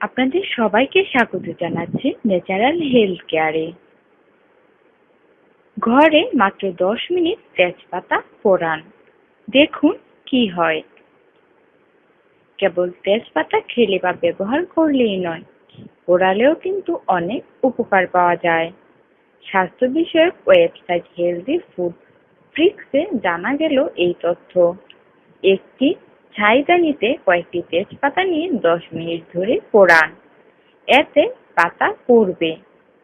আপনাদের সবাইকে স্বাগত জানাচ্ছি ন্যাচারাল হেলথ কেয়ারে। ঘরে মাত্র দশ মিনিট তেজপাতা ফোড়ান। দেখুন কি হয়। কেবল তেজপাতা খেলে বা ব্যবহার করলেই নয় পোড়ালেও কিন্তু অনেক উপকার পাওয়া যায়। স্বাস্থ্য বিষয়ক ওয়েবসাইট হেলদি ফুড ফ্রিক্সে জানা গেল এই তথ্য। একটি ছাইদানিতে কয়েকটি তেজপাতা নিয়ে দশ মিনিট ধরে পোড়ান। এতে পাতা পড়বে।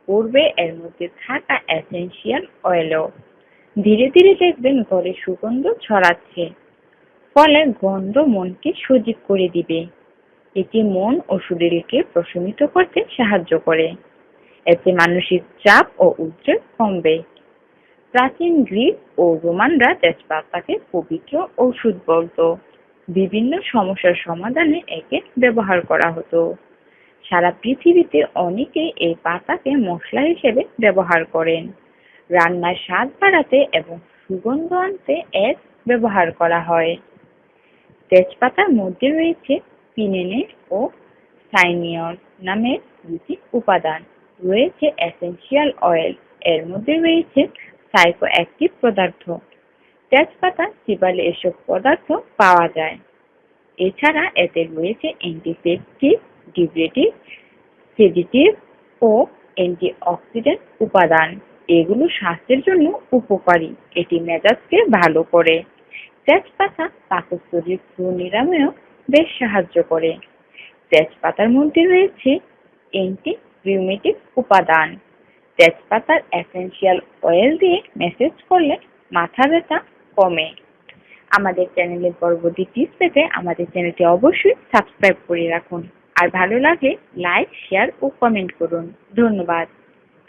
পড়বে এর মধ্যে থাকা এসেনশিয়াল অয়েলও। ধীরে ধীরে দেখবেন ঘরে সুগন্ধ ছড়াচ্ছে। ফলে গন্ধ মনকে সজীব করে দিবে। এটি মন ও শরীরকে প্রশমিত করতে সাহায্য করে। এতে মানসিক চাপ ও উদ্বেগ কমবে। প্রাচীন গ্রিক ও রোমানরা তেজপাতাকে পবিত্র ঔষধ বলতো। বিভিন্ন সমস্যার সমাধানে একে ব্যবহার করা হতো। সারা পৃথিবীতে অনেকেই এই পাতাকে মশলা হিসেবে ব্যবহার করেন। রান্নার স্বাদ বাড়াতে এবং সুগন্ধ আনতে এর ব্যবহার করা হয়। তেজপাতার মধ্যে রয়েছে পিনেনে ও সাইনিয়ন নামের দুটি উপাদান। রয়েছে এসেনশিয়াল অয়েল, এর মধ্যে রয়েছে সাইকো অ্যাক্টিভ পদার্থ। তেজপাতা চিবালে এসব পদার্থ পাওয়া যায়। এছাড়া এতে রয়েছে অ্যান্টিসেপটিক ডিউরেটিভ সেডিটিভ ও অ্যান্টিঅক্সিডেন্ট উপাদান। এগুলো স্বাস্থ্যের জন্য উপকারী। এটি মেজাজকে ভালো করে। তেজপাতা পাকস্থলীর ফ্লু নিরাময়েও বেশ সাহায্য করে। তেজপাতার মধ্যে রয়েছে অ্যান্টি রিউমেটিক উপাদান। তেজপাতার এসেনশিয়াল অয়েল দিয়ে মেসেজ করলে মাথা ব্যথা কমে আমাদের চ্যানেলের পরবর্তী টিপস পেতে আমাদের চ্যানেলটি অবশ্যই সাবস্ক্রাইব করে রাখুন। আর ভালো লাগলে লাইক শেয়ার ও কমেন্ট করুন। ধন্যবাদ।